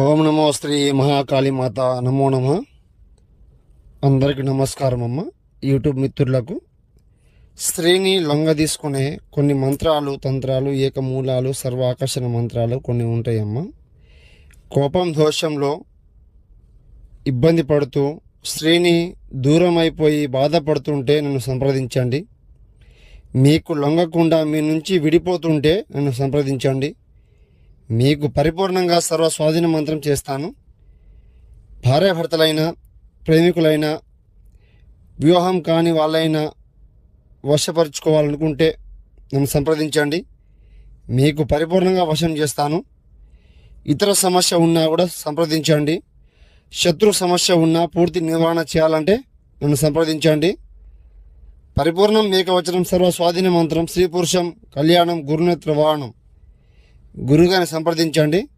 ఓం నమో శ్రీ మహాకాళీమాత నమో నమ. అందరికీ నమస్కారం అమ్మ యూట్యూబ్ మిత్రులకు స్త్రీని లొంగ తీసుకునే కొన్ని మంత్రాలు తంత్రాలు ఏకమూలాలు సర్వాకర్షణ మంత్రాలు కొన్ని ఉంటాయమ్మ. కోపం దోషంలో ఇబ్బంది పడుతూ స్త్రీని దూరం అయిపోయి బాధపడుతుంటే నన్ను సంప్రదించండి. మీకు లొంగకుండా మీ నుంచి విడిపోతుంటే నన్ను సంప్రదించండి. మీకు పరిపూర్ణంగా సర్వ స్వాధీన మంత్రం చేస్తాను. భార్యాభర్తలైన ప్రేమికులైన వివాహం కాని వాళ్ళైనా వశపరుచుకోవాలనుకుంటే నన్ను సంప్రదించండి. మీకు పరిపూర్ణంగా వశం చేస్తాను. ఇతర సమస్య ఉన్నా కూడా సంప్రదించండి. శత్రు సమస్య ఉన్నా పూర్తి నివారణ చేయాలంటే నన్ను సంప్రదించండి. పరిపూర్ణం మేకవచనం సర్వ స్వాధీన మంత్రం స్త్రీ పురుషం కళ్యాణం గురునేత్ర వాహనం. గురుగారిని సంప్రదించండి.